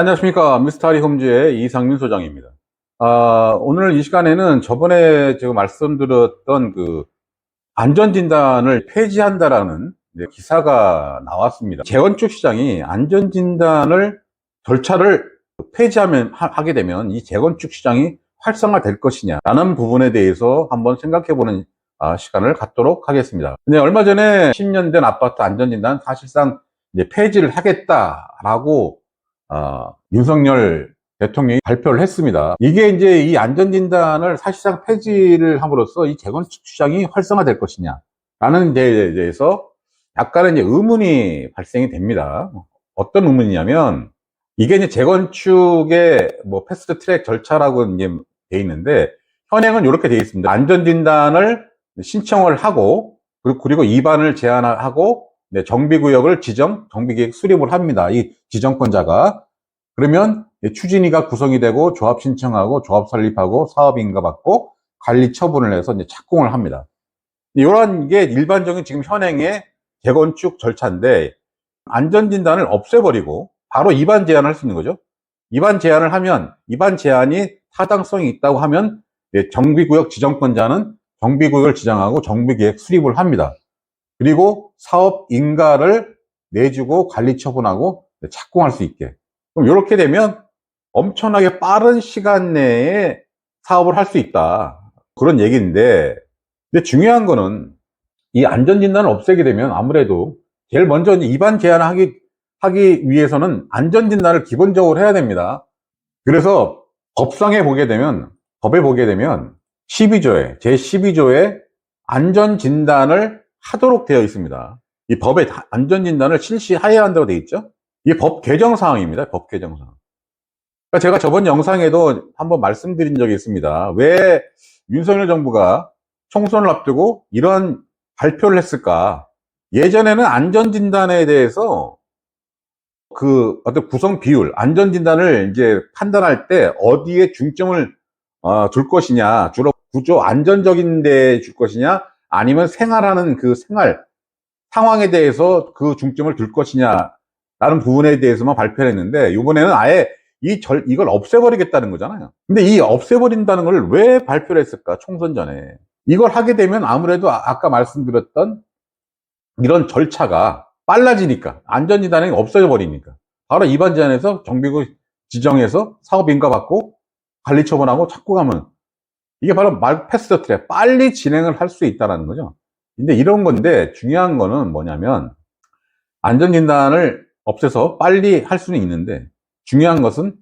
안녕하십니까. 미스터리 홈즈의 이상민 소장입니다. 아, 오늘 이 시간에는 저번에 제가 말씀드렸던 그 안전진단을 폐지한다라는 기사가 나왔습니다. 재건축 시장이 안전진단을 절차를 폐지하면, 하- 하게 되면 이 재건축 시장이 활성화될 것이냐라는 부분에 대해서 한번 생각해보는 아, 시간을 갖도록 하겠습니다. 근데 얼마 전에 10년 된 아파트 안전진단 사실상 이제 폐지를 하겠다라고 아, 윤석열 대통령이 발표를 했습니다. 이게 이제 이 안전진단을 사실상 폐지를 함으로써 이 재건축 시장이 활성화될 것이냐, 라는 데에 대해서 약간의 이제 의문이 발생이 됩니다. 어떤 의문이냐면, 이게 이제 재건축의 뭐 패스트 트랙 절차라고 이제 돼 있는데, 현행은 이렇게 돼 있습니다. 안전진단을 신청을 하고, 그리고, 그리고 입안을 제안하고, 네, 정비구역을 지정, 정비계획 수립을 합니다. 이 지정권자가. 그러면 추진위가 구성이 되고 조합 신청하고 조합 설립하고 사업 인가 받고 관리 처분을 해서 이제 착공을 합니다. 이런 게 일반적인 지금 현행의 재건축 절차인데 안전진단을 없애버리고 바로 입안 제한을 할 수 있는 거죠. 입안 제한을 하면 입안 제한이 타당성이 있다고 하면 예, 정비구역 지정권자는 정비구역을 지정하고 정비계획 수립을 합니다. 그리고 사업 인가를 내주고 관리 처분하고 착공할 수 있게. 그럼 이렇게 되면 엄청나게 빠른 시간 내에 사업을 할 수 있다. 그런 얘기인데, 근데 중요한 거는 이 안전진단을 없애게 되면 아무래도 제일 먼저 입안 제한을 하기, 하기 위해서는 안전진단을 기본적으로 해야 됩니다. 그래서 법상에 보게 되면, 법에 보게 되면 12조에, 제12조에 안전진단을 하도록 되어 있습니다. 이 법에 다- 안전진단을 실시해야 한다고 되어 있죠? 이게 법 개정 사항입니다. 법 개정 사항. 그러니까 제가 저번 영상에도 한번 말씀드린 적이 있습니다. 왜 윤석열 정부가 총선을 앞두고 이런 발표를 했을까? 예전에는 안전진단에 대해서 그 어떤 구성 비율, 안전진단을 이제 판단할 때 어디에 중점을 어, 둘 것이냐, 주로 구조 안전적인 데줄 것이냐, 아니면 생활하는 그 생활 상황에 대해서 그 중점을 둘 것이냐, 라는 부분에 대해서만 발표를 했는데, 이번에는 아예 이 절, 이걸 없애버리겠다는 거잖아요. 근데 이 없애버린다는 걸 왜 발표를 했을까? 총선 전에. 이걸 하게 되면 아무래도 아- 아까 말씀드렸던 이런 절차가 빨라지니까, 안전진단이 없어져 버리니까. 바로 입안 제한에서 정비구 지정해서 사업인가 받고 관리 처분하고 착공하면 이게 바로 말 패스트 트랙, 빨리 진행을 할 수 있다는 거죠. 근데 이런 건데 중요한 거는 뭐냐면 안전진단을 없애서 빨리 할 수는 있는데 중요한 것은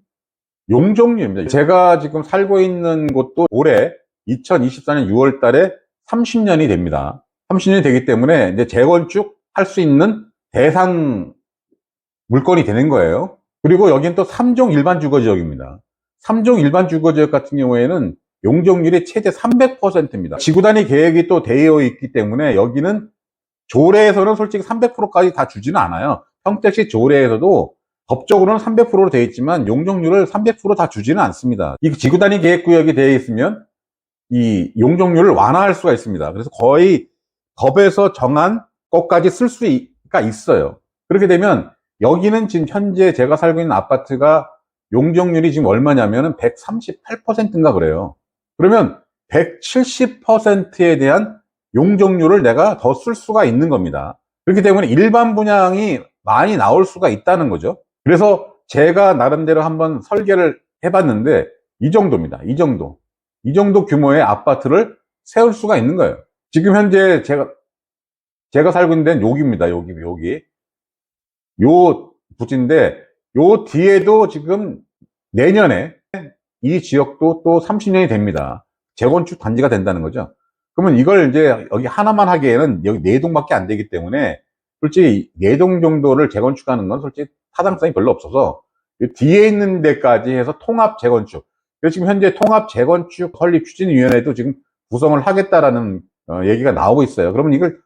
용적률입니다. 제가 지금 살고 있는 곳도 올해 2024년 6월 달에 30년이 됩니다. 30년이 되기 때문에 이제 재건축 할 수 있는 대상 물건이 되는 거예요. 그리고 여기는 또 3종 일반 주거 지역입니다. 3종 일반 주거 지역 같은 경우에는 용적률이 최대 300%입니다. 지구 단위 계획이 또 되어 있기 때문에 여기는 조례에서는 솔직히 300%까지 다 주지는 않아요. 평택시 조례에서도 법적으로는 300%로 되어 있지만 용적률을 300%다 주지는 않습니다. 이 지구 단위 계획 구역이 되어 있으면 이 용적률을 완화할 수가 있습니다. 그래서 거의 법에서 정한 것까지 쓸 수가 있어요. 그렇게 되면 여기는 지금 현재 제가 살고 있는 아파트가 용적률이 지금 얼마냐면은 138%인가 그래요. 그러면 170%에 대한 용적률을 내가 더 쓸 수가 있는 겁니다. 그렇기 때문에 일반 분양이 많이 나올 수가 있다는 거죠. 그래서 제가 나름대로 한번 설계를 해봤는데 이 정도입니다. 이 정도. 이 정도 규모의 아파트를 세울 수가 있는 거예요. 지금 현재 제가 제가 살고 있는 데는 여기입니다. 여기 여기. 요 부지인데 요 뒤에도 지금 내년에 이 지역도 또 30년이 됩니다. 재건축 단지가 된다는 거죠. 그러면 이걸 이제 여기 하나만 하기에는 여기 네 동밖에 안 되기 때문에 솔직히 네 동 정도를 재건축하는 건 솔직히 타당성이 별로 없어서 이 뒤에 있는 데까지 해서 통합 재건축. 그래서 지금 현재 통합 재건축 설립 추진위원회도 지금 구성을 하겠다라는 어, 얘기가 나오고 있어요. 그러면 이걸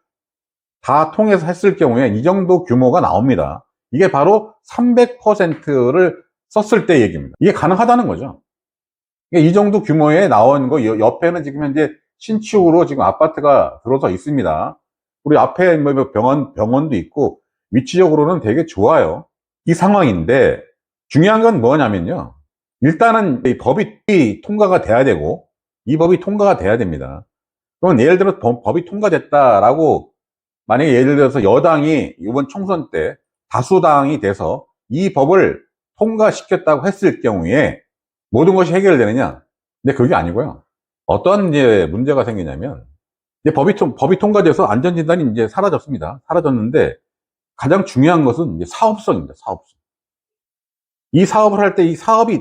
다 통해서 했을 경우에 이 정도 규모가 나옵니다. 이게 바로 300%를 썼을 때 얘기입니다. 이게 가능하다는 거죠. 그러니까 이 정도 규모에 나온 거, 여- 옆에는 지금 현재 신축으로 지금 아파트가 들어서 있습니다. 우리 앞에 뭐 병원, 병원도 있고, 위치적으로는 되게 좋아요. 이 상황인데, 중요한 건 뭐냐면요. 일단은 이 법이 통과가 돼야 되고, 이 법이 통과가 돼야 됩니다. 그러면 예를 들어 법- 법이 통과됐다라고, 만약에 예를 들어서 여당이 이번 총선 때 다수당이 돼서 이 법을 통과시켰다고 했을 경우에 모든 것이 해결되느냐? 근데 그게 아니고요. 어떤 이제 문제가 생기냐면, 이제 법이, 통, 법이 통과돼서 안전진단이 이제 사라졌습니다. 사라졌는데, 가장 중요한 것은 이제 사업성입니다. 사업성. 이 사업을 할 때 이 사업이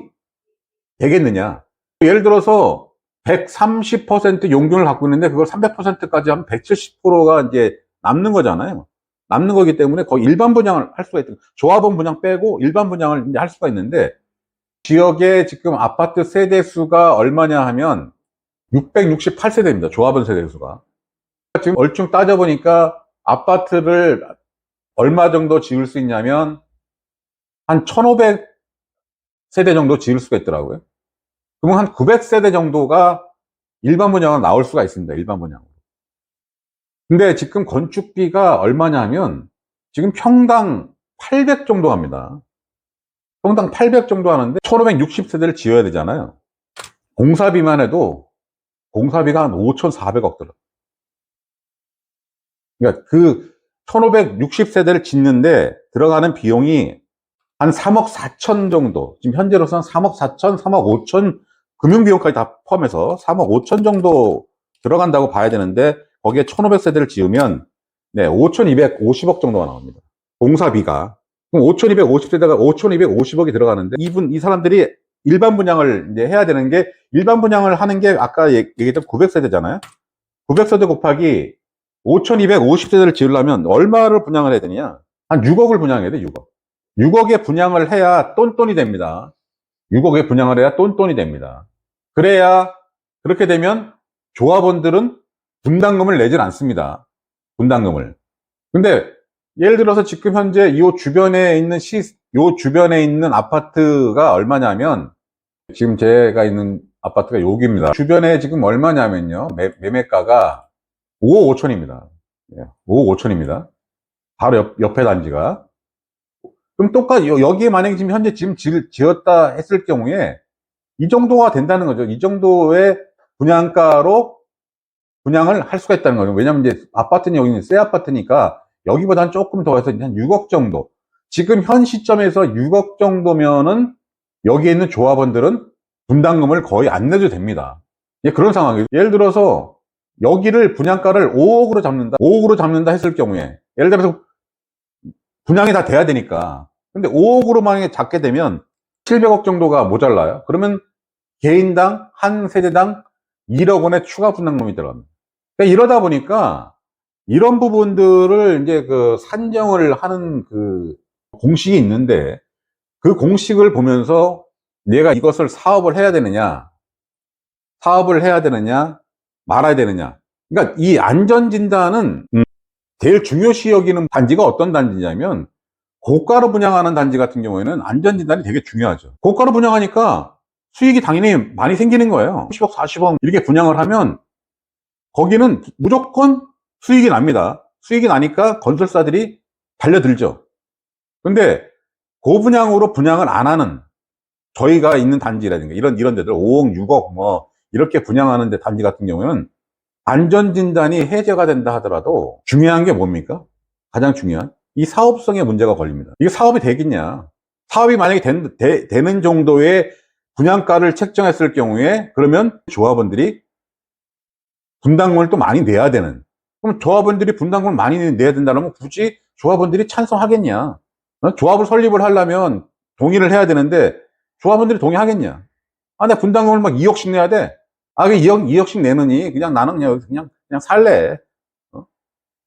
되겠느냐. 예를 들어서 130% 용적을 갖고 있는데 그걸 300%까지 하면 170%가 이제 남는 거잖아요. 남는 거기 때문에 거의 일반 분양을 할 수가 있다. 조합원 분양 빼고 일반 분양을 이제 할 수가 있는데 지역에 지금 아파트 세대 수가 얼마냐 하면 668세대입니다. 조합원 세대 수가. 지금 얼추 따져보니까 아파트를 얼마 정도 지을 수 있냐면 한 1500 세대 정도 지을 수가 있더라고요. 그러면 한 900세대 정도가 일반 분양으로 나올 수가 있습니다. 일반 분양으로. 근데 지금 건축비가 얼마냐 하면 지금 평당 800 정도 합니다. 평당 800 정도 하는데 1560세대를 지어야 되잖아요. 공사비만 해도 공사비가 한 5,400억 들어. 그러니까 그 1560세대를 짓는데 들어가는 비용이 한 3억 4천 정도, 지금 현재로서는 3억 4천, 3억 5천, 금융비용까지 다 포함해서 3억 5천 정도 들어간다고 봐야 되는데, 거기에 1500세대를 지으면, 네, 5250억 정도가 나옵니다. 공사비가. 그럼 5250세대가 5250억이 들어가는데, 이분, 이 사람들이 일반 분양을 이제 해야 되는 게, 일반 분양을 하는 게 아까 얘- 얘기했던 900세대잖아요? 900세대 곱하기 5250세대를 지으려면 얼마를 분양을 해야 되냐? 한 6억을 분양해야 돼, 6억. 6억에 분양을 해야 똔똔이 됩니다. 6억에 분양을 해야 똔똔이 됩니다. 그래야 그렇게 되면 조합원들은 분담금을 내질 않습니다. 분담금을. 근데 예를 들어서 지금 현재 이 주변에 있는 시, 요 주변에 있는 아파트가 얼마냐면 지금 제가 있는 아파트가 여기입니다. 주변에 지금 얼마냐면요. 매, 매매가가 5억 5천입니다. 5억 5천입니다. 바로 옆, 옆에 단지가. 그럼 똑같이 여- 여기에 만약에 지금 현재 지금 지, 지었다 했을 경우에 이 정도가 된다는 거죠. 이 정도의 분양가로 분양을 할 수가 있다는 거죠. 왜냐면 이제 아파트는 여기는 새 아파트니까 여기보다는 조금 더 해서 한 6억 정도. 지금 현 시점에서 6억 정도면은 여기에 있는 조합원들은 분담금을 거의 안 내도 됩니다. 예, 그런 상황이에요. 예를 들어서 여기를 분양가를 5억으로 잡는다. 5억으로 잡는다 했을 경우에 예를 들어서 분양이 다 돼야 되니까. 근데 5억으로 만약에 잡게 되면 700억 정도가 모자라요. 그러면 개인당 한 세대당 1억 원의 추가 분담금이 들어갑니다. 그러니까 이러다 보니까 이런 부분들을 이제 그 산정을 하는 그 공식이 있는데 그 공식을 보면서 내가 이것을 사업을 해야 되느냐, 사업을 해야 되느냐, 말아야 되느냐. 그러니까 이 안전진단은 음, 제일 중요시 여기는 단지가 어떤 단지냐면 고가로 분양하는 단지 같은 경우에는 안전진단이 되게 중요하죠. 고가로 분양하니까 수익이 당연히 많이 생기는 거예요. 30억, 40억 이렇게 분양을 하면 거기는 무조건 수익이 납니다. 수익이 나니까 건설사들이 달려들죠. 근데 고분양으로 분양을 안 하는 저희가 있는 단지라든가 이런 이런 데들 5억, 6억 뭐 이렇게 분양하는데 단지 같은 경우는 안전진단이 해제가 된다 하더라도 중요한 게 뭡니까? 가장 중요한 이 사업성에 문제가 걸립니다. 이게 사업이 되겠냐? 사업이 만약에 된, 되, 되는 정도의 분양가를 책정했을 경우에 그러면 조합원들이 분담금을 또 많이 내야 되는 그럼 조합원들이 분담금을 많이 내야 된다면 굳이 조합원들이 찬성하겠냐? 어? 조합을 설립을 하려면 동의를 해야 되는데 조합원들이 동의하겠냐? 아, 내 분담금을 막 2억씩 내야 돼. 아, 그 2억, 2억씩 내느니 그냥 나는 그냥 그냥 그냥 살래. 어?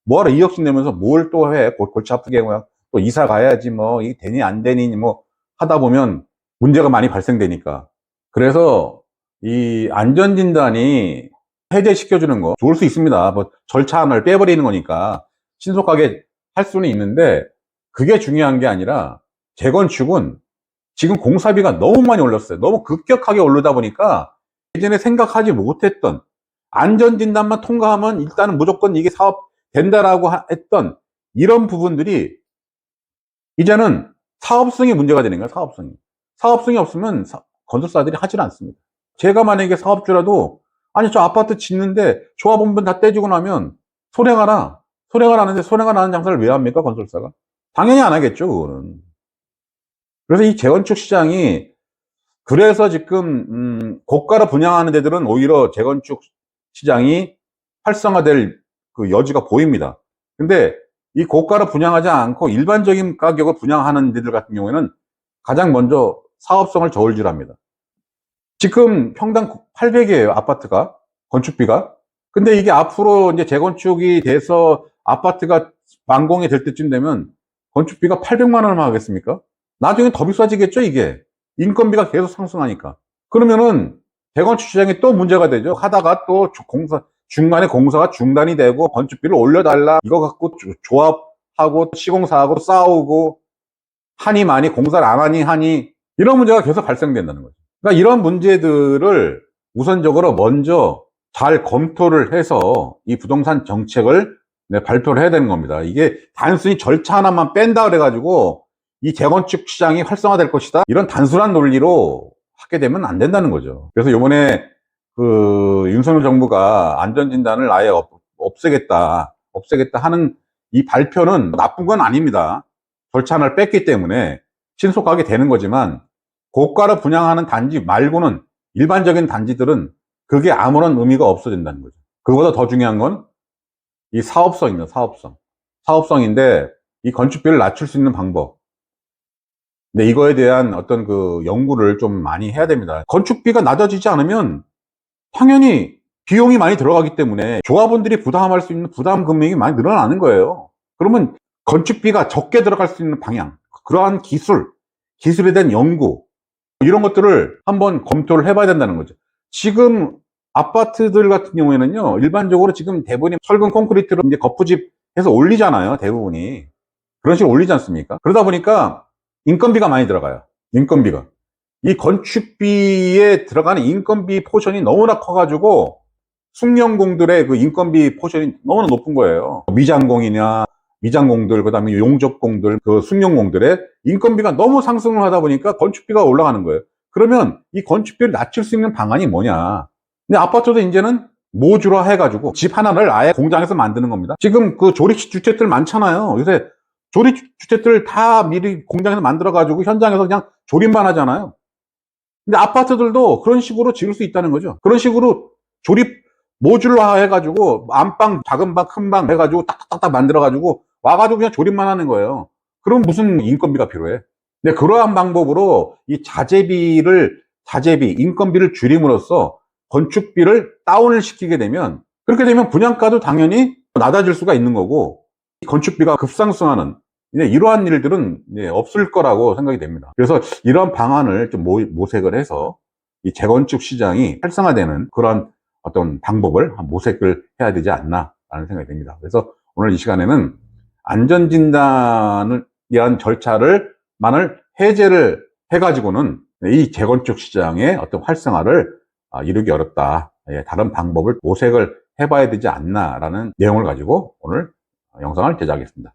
뭐하러 2억씩 내면서 뭘 또 해? 골, 골치 아프게 뭐야? 또 이사 가야지 뭐 이게 되니 안 되니 뭐 하다 보면 문제가 많이 발생되니까. 그래서 이 안전진단이 해제시켜주는 거 좋을 수 있습니다. 뭐 절차를 빼버리는 거니까 신속하게 할 수는 있는데 그게 중요한 게 아니라 재건축은 지금 공사비가 너무 많이 올랐어요. 너무 급격하게 오르다 보니까 예전에 생각하지 못했던 안전진단만 통과하면 일단은 무조건 이게 사업 된다라고 하- 했던 이런 부분들이 이제는 사업성이 문제가 되는 거예요. 사업성이. 사업성이 없으면 사- 건설사들이 하질 않습니다. 제가 만약에 사업주라도 아니 저 아파트 짓는데 조합원분 다 떼주고 나면 나 소래가 나는데 소래가 나는 장사를 왜 합니까 건설사가? 당연히 안 하겠죠 그거는. 그래서 이 재건축 시장이 그래서 지금 음, 고가를 분양하는 데들은 오히려 재건축 시장이 활성화될 그 여지가 보입니다. 근데 이 고가를 분양하지 않고 일반적인 가격을 분양하는 데들 같은 경우에는 가장 먼저 사업성을 저울질합니다. 지금 평당 800이에요 아파트가 건축비가. 근데 이게 앞으로 이제 재건축이 돼서 아파트가 완공이 될 때쯤 되면 건축비가 800만 원을 하겠습니까? 나중에 더 비싸지겠죠 이게 인건비가 계속 상승하니까. 그러면은 재건축 시장이 또 문제가 되죠. 하다가 또 조- 공사 중간에 공사가 중단이 되고 건축비를 올려달라 이거 갖고 조- 조합하고 시공사하고 싸우고 하니 많이 공사를 안 하니 하니 이런 문제가 계속 발생된다는 거죠. 그러니까 이런 문제들을 우선적으로 먼저 잘 검토를 해서 이 부동산 정책을 네, 발표를 해야 되는 겁니다. 이게 단순히 절차 하나만 뺀다 그래가지고 이 재건축 시장이 활성화될 것이다. 이런 단순한 논리로 하게 되면 안 된다는 거죠. 그래서 이번에 그 윤석열 정부가 안전진단을 아예 없, 없애겠다, 없애겠다 하는 이 발표는 나쁜 건 아닙니다. 절차 하나를 뺐기 때문에 신속하게 되는 거지만 고가를 분양하는 단지 말고는 일반적인 단지들은 그게 아무런 의미가 없어진다는 거죠. 그보다 더 중요한 건 이 사업성입니다. 사업성. 사업성인데 이 건축비를 낮출 수 있는 방법. 근데 이거에 대한 어떤 그 연구를 좀 많이 해야 됩니다. 건축비가 낮아지지 않으면 당연히 비용이 많이 들어가기 때문에 조합원들이 부담할 수 있는 부담 금액이 많이 늘어나는 거예요. 그러면 건축비가 적게 들어갈 수 있는 방향, 그러한 기술, 기술에 대한 연구, 이런 것들을 한번 검토를 해봐야 된다는 거죠. 지금 아파트들 같은 경우에는요, 일반적으로 지금 대부분이 철근 콘크리트로 이제 거푸집 해서 올리잖아요, 대부분이. 그런 식으로 올리지 않습니까? 그러다 보니까 인건비가 많이 들어가요. 인건비가. 이 건축비에 들어가는 인건비 포션이 너무나 커가지고 숙련공들의 그 인건비 포션이 너무나 높은 거예요. 미장공이냐, 미장공들, 그 다음에 용접공들, 그 숙련공들의 인건비가 너무 상승을 하다 보니까 건축비가 올라가는 거예요. 그러면 이 건축비를 낮출 수 있는 방안이 뭐냐? 근데 아파트도 이제는 모듈화 해가지고 집 하나를 아예 공장에서 만드는 겁니다. 지금 그 조립식 주택들 많잖아요. 요새 조립 주택들 다 미리 공장에서 만들어가지고 현장에서 그냥 조립만 하잖아요. 근데 아파트들도 그런 식으로 지을 수 있다는 거죠. 그런 식으로 조립 모듈화 해가지고 안방, 작은 방, 큰 방 해가지고 딱딱딱딱 만들어가지고 와가지고 그냥 조립만 하는 거예요. 그럼 무슨 인건비가 필요해? 근데 그러한 방법으로 이 자재비를, 자재비, 인건비를 줄임으로써 건축비를 다운을 시키게 되면 그렇게 되면 분양가도 당연히 낮아질 수가 있는 거고 이 건축비가 급상승하는 이러한 일들은 없을 거라고 생각이 됩니다. 그래서 이러한 방안을 좀 모, 모색을 해서 이 재건축 시장이 활성화되는 그런 어떤 방법을 한 모색을 해야 되지 않나라는 생각이 듭니다. 그래서 오늘 이 시간에는 안전진단을 위한 절차를 만을 해제를 해가지고는 이 재건축 시장의 어떤 활성화를 아, 이루기 어렵다. 예, 다른 방법을 모색을 해봐야 되지 않나라는 내용을 가지고 오늘 영상을 제작하겠습니다.